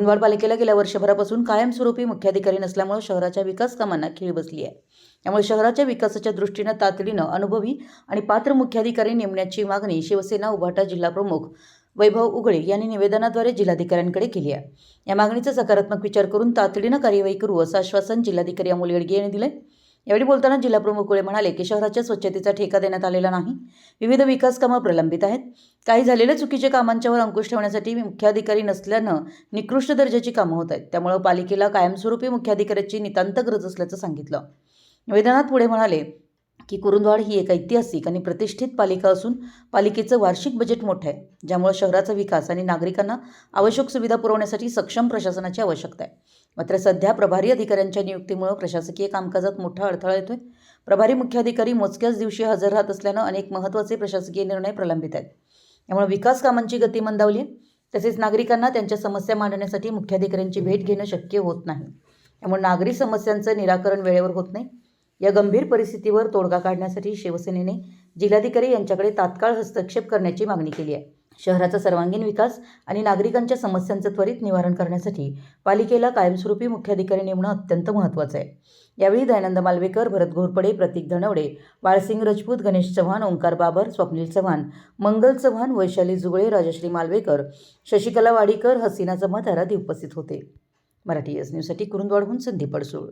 कुरुंदवाड पालिकेला गेल्या वर्षभरापासून कायमस्वरूपी मुख्याधिकारी नसल्यामुळे शहराच्या विकास कामांना खीळ बसली आहे. त्यामुळे शहराच्या विकासाच्या दृष्टीनं तातडीनं अनुभवी आणि पात्र मुख्याधिकारी नेमण्याची मागणी शिवसेना उभाटा जिल्हाप्रमुख वैभव उगळे यांनी निवेदनाद्वारे जिल्हाधिकाऱ्यांकडे केली आहे. या मागणीचा सकारात्मक विचार करून तातडीनं कार्यवाही करू असं आश्वासन जिल्हाधिकारी अमोल येडगे यांनी दिलं यावेळी बोलताना जिल्हाप्रमुख कुळे म्हणाले की शहराच्या स्वच्छतेचा ठेका देण्यात आलेला नाही. विविध विकास कामं प्रलंबित आहेत. काही झालेल्या चुकीच्या कामांच्यावर अंकुश ठेवण्यासाठी मुख्याधिकारी नसल्यानं निकृष्ट दर्जाची कामं होत आहेत. त्यामुळं पालिकेला कायमस्वरूपी मुख्याधिकाऱ्याची नितांत गरज असल्याचं सांगितलं. निवेदनात पुढे म्हणाले की कुरुंदवाड ही एक ऐतिहासिक आणि प्रतिष्ठित पालिका असून पालिकेचं वार्षिक बजेट मोठं आहे ज्यामुळे शहराचा विकास आणि नागरिकांना आवश्यक सुविधा पुरवण्यासाठी सक्षम प्रशासनाची आवश्यकता आहे. मात्र सध्या प्रभारी अधिकाऱ्यांच्या नियुक्तीमुळे प्रशासकीय कामकाजात मोठा अडथळा येतोय. प्रभारी मुख्याधिकारी मोजक्याच दिवशी हजर राहत असल्यानं अनेक महत्त्वाचे प्रशासकीय निर्णय प्रलंबित आहेत. त्यामुळे विकास कामांची गती मंदावली आहे. तसेच नागरिकांना त्यांच्या समस्या मांडण्यासाठी मुख्याधिकाऱ्यांची भेट घेणं शक्य होत नाही. त्यामुळे नागरी समस्यांचं निराकरण वेळेवर होत नाही. या गंभीर परिस्थितीवर तोडगा काढण्यासाठी शिवसेनेने जिल्हाधिकारी यांच्याकडे तात्काळ हस्तक्षेप करण्याची मागणी केली आहे. शहराचा सर्वांगीण विकास आणि नागरिकांच्या समस्यांचं त्वरित निवारण करण्यासाठी पालिकेला कायमस्वरूपी मुख्याधिकारी नेमणं अत्यंत महत्त्वाचं आहे. यावेळी दयानंद मालवेकर भरत घोरपडे प्रतीक धनवडे बाळसिंग राजपूत गणेश चव्हाण ओंकार बाबर स्वप्नील चव्हाण मंगल चव्हाण वैशाली जुगळे राजश्री मालवेकर शशिकला वाडीकर हसीना जमात आदी उपस्थित होते. मराठी एस न्यूजसाठी कुरुंदवाडहून संधी पडसूळ.